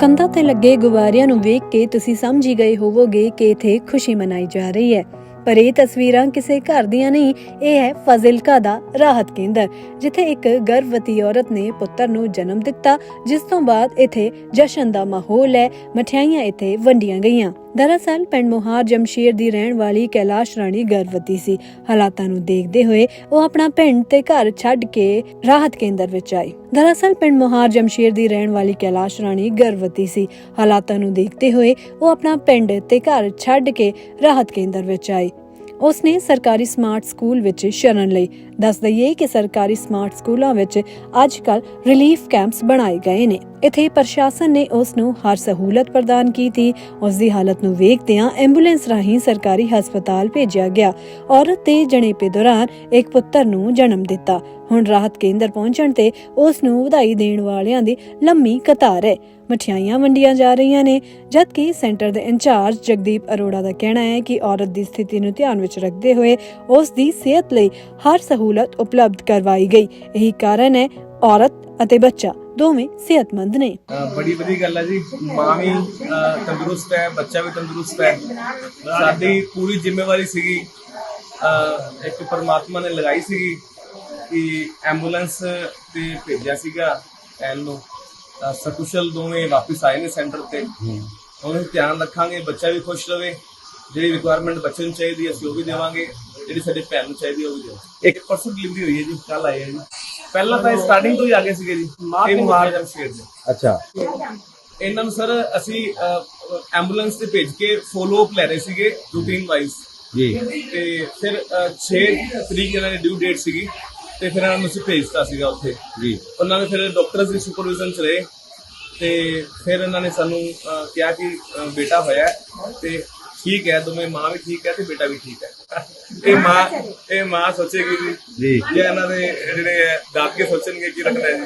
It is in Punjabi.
ਕੰਧਾਂ ਤੇ ਲੱਗੇ ਗੁਬਾਰਿਆਂ ਨੂੰ ਵੇਖ ਕੇ ਤੁਸੀਂ ਸਮਝ ਹੀ ਗਏ ਹੋਵੋਗੇ ਕਿ ਇਥੇ ਖੁਸ਼ੀ ਮਨਾਈ ਜਾ ਰਹੀ ਹੈ। ਪਰ ਇਹ ਤਸਵੀਰਾਂ ਕਿਸੇ ਘਰ ਦੀਆਂ ਨਹੀਂ, ਇਹ ਹੈ ਫਾਜ਼ਿਲਕਾ ਦਾ ਰਾਹਤ ਕੇਂਦਰ, ਜਿੱਥੇ ਇੱਕ ਗਰਭਵਤੀ ਔਰਤ ਨੇ ਪੁੱਤਰ ਨੂੰ ਜਨਮ ਦਿੱਤਾ, ਜਿਸ ਤੋਂ ਬਾਅਦ ਇਥੇ ਜਸ਼ਨ ਦਾ ਮਾਹੌਲ ਹੈ, ਮਠਿਆਈਆਂ ਇਥੇ ਵੰਡੀਆਂ ਗਈਆਂ। ਦਰਅਸਲ, ਪਿੰਡ ਮੋਹਾਰ ਜਮਸ਼ੀਰ ਦੀ ਰਹਿਣ ਵਾਲੀ ਕੈਲਾਸ਼ ਰਾਣੀ ਗਰਭਵਤੀ ਸੀ। ਹਾਲਾਤਾਂ ਨੂੰ ਦੇਖਦੇ ਹੋਏ ਉਹ ਆਪਣਾ ਪਿੰਡ ਤੇ ਘਰ ਛੱਡ ਕੇ ਰਾਹਤ ਕੇਂਦਰ ਵਿੱਚ ਆਈ। ਦਰਅਸਲ, ਪਿੰਡ ਮੁਹਾਰ ਜਮਸ਼ੀਰ ਦੀ ਰਹਿਣ ਵਾਲੀ ਕੈਲਾਸ਼ ਰਾਣੀ ਗਰਭਵਤੀ ਸੀ। ਹਾਲਾਤਾਂ ਨੂੰ ਦੇਖਦੇ ਹੋਏ ਉਹ ਆਪਣਾ ਪਿੰਡ ਤੇ ਘਰ ਛੱਡ ਕੇ ਰਾਹਤ ਕੇਂਦਰ ਵਿੱਚ ਆਈ। ਉਸਨੇ ਸਰਕਾਰੀ ਸਮਾਰਟ ਸਕੂਲ ਵਿੱਚ ਸ਼ਰਨ ਲਈ। ਦੱਸ ਦਈਏ ਕਿ ਸਰਕਾਰੀ ਸਮਾਰਟ ਸਕੂਲਾਂ ਵਿੱਚ ਅੱਜਕੱਲ ਰਿਲੀਫ ਕੈਂਪਸ ਬਣਾਏ ਗਏ ਨੇ। ਇਥੇ ਪ੍ਰਸ਼ਾਸਨ ਨੇ ਉਸ ਨੂੰ ਹਰ ਸਹੂਲਤ ਪ੍ਰਦਾਨ ਕੀਤੀ। ਉਸ ਦੀ ਹਾਲਤ ਨੂੰ ਵੇਖਦਿਆਂ ਐਂਬੂਲੈਂਸ ਰਾਹੀਂ ਸਰਕਾਰੀ ਹਸਪਤਾਲ ਭੇਜਿਆ ਗਿਆ ਔਰਤ ਦੇ ਜਣੇਪੇ ਦੌਰਾਨ ਇੱਕ ਪੁੱਤਰ ਨੂੰ ਜਨਮ ਦਿੱਤਾ। ਹੁਣ ਰਾਹਤ ਕੇਂਦਰ ਪਹੁੰਚਣ ਤੇ ਉਸ ਨੂੰ ਵਧਾਈ ਦੇਣ ਵਾਲਿਆਂ ਦੀ ਲੰਮੀ ਕਤਾਰ ਹੈ। ਮਠਿਆਈਆਂ ਵੰਡੀਆਂ ਜਾ ਰਹੀਆਂ ਨੇ, ਜਦਕਿ ਸੈਂਟਰ ਦੇ ਇੰਚਾਰਜ ਜਗਦੀਪ ਅਰੋੜਾ ਦਾ ਕਹਿਣਾ ਹੈ ਕਿ ਔਰਤ ਦੀ ਸਥਿਤੀ ਨੂੰ ਧਿਆਨ ਵਿੱਚ ਰੱਖਦੇ ਹੋਏ ਉਸ ਦੀ ਸਿਹਤ ਲਈ ਹਰ ਸਹੂਲਤ ਉਪਲਬਧ ਕਰਵਾਈ ਗਈ। ਇਹੀ ਕਾਰਨ ਹੈ ਔਰਤ ਅਤੇ ਬੱਚਾ ਦੋਵੇਂ ਸਿਹਤਮੰਦ ਨੇ। ਬੜੀ ਵਧੀਆ ਗੱਲ ਹੈ ਜੀ। ਮਾਂ ਵੀ ਤੰਦਰੁਸਤ ਹੈ, ਬੱਚਾ ਵੀ ਤੰਦਰੁਸਤ ਹੈ। ਸਾਡੀ ਪੂਰੀ ਜ਼ਿੰਮੇਵਾਰੀ ਸੀਗੀ ਇੱਕ ਪਰਮਾਤਮਾ ਨੇ ਲਗਾਈ ਸੀਗੀ। ਕਿ ਐਂਬੂਲੈਂਸ ਤੇ ਭੇਜਿਆ ਸੀਗਾ ਐਨ ਨੂੰ ਤਾਂ ਸਕੁਸ਼ਲ ਦੋਵੇਂ ਵਾਪਸ ਆਏ ਨੇ ਸੈਂਟਰ ਤੇ। ਉਹਨਾਂ ਧਿਆਨ ਰੱਖਾਂਗੇ ਬੱਚਾ ਵੀ ਖੁਸ਼ ਰਵੇ ਜਿਹੜੀ ਰਿਕੁਆਇਰਮੈਂਟ ਬੱਚੇ ਨੂੰ ਚਾਹੀਦੀ ਅਸੀਂ ਉਹ ਵੀ ਦੇਵਾਂਗੇ ਜਿਹੜੀ ਸਾਡੇ ਭੈਣ ਨੂੰ ਚਾਹੀਦੀ ਉਹ ਵੀ ਦੇਵਾਂਗੇ। ਇੱਕ ਪਰਸਨ ਡਿਲੀਵਰੀ ਹੋਈ ਹੈ ਜੀ ਕੱਲ ਆਏ ਹੈ ਜੀ। ਪਹਿਲਾਂ ਤਾਂ ਸਟਾਰਟਿੰਗ ਤੋਂ ਹੀ ਆਗੇ ਸੀਗੇ ਜੀ ਇਹ ਮਹਾਰਾਜਾ ਸ਼ੇਰ ਦੇ ਅੱਛਾ। ਇਹਨਾਂ ਨੂੰ ਸਰ ਅਸੀਂ ਐਂਬੂਲੈਂਸ ਤੇ ਭੇਜ ਕੇ ਫੋਲੋ ਅਪ ਲੈ ਰਹੇ ਸੀਗੇ ਰੂਟੀਨ ਵਾਈਜ਼ ਜੀ। ਤੇ ਫਿਰ 6 ਤਰੀਕ ਇਹਨਾਂ ਦੀ ਡਿਊ ਡੇਟ ਸੀਗੀ। ਤੇ ਫਿਰ ਇਹਨਾਂ ਨੂੰ ਅਸੀਂ ਭੇਜਤਾ ਸੀਗਾ ਉੱਥੇ। ਜੀ। ਉਹਨਾਂ ਨੇ ਫਿਰ ਡਾਕਟਰਸ ਦੀ ਸੁਪਰਵਿਜ਼ਨ ਚ ਰਹੇ ਤੇ ਫਿਰ ਇਹਨਾਂ ਨੇ ਸਾਨੂੰ ਅਹ, ਕਿਹਾ ਕਿ ਅਹ, ਬੇਟਾ ਹੋਇਆ ਹੈ ਤੇ ਠੀਕ ਹੈ ਦੋਵੇਂ ਮਾਂ ਵੀ ਠੀਕ ਹੈ ਤੇ ਬੇਟਾ ਵੀ ਠੀਕ ਹੈ। ਇਹ ਮਾਂ ਇਹ ਮਾਂ ਸੋਚੇਗੀ ਜੀ ਜੀ। ਜੇ ਇਹਨਾਂ ਦੇ ਜਿਹੜੇ ਦਾਦਕੇ ਸੋਚਣਗੇ ਕੀ ਰੱਖਣਾ ਹੈ ਜੀ।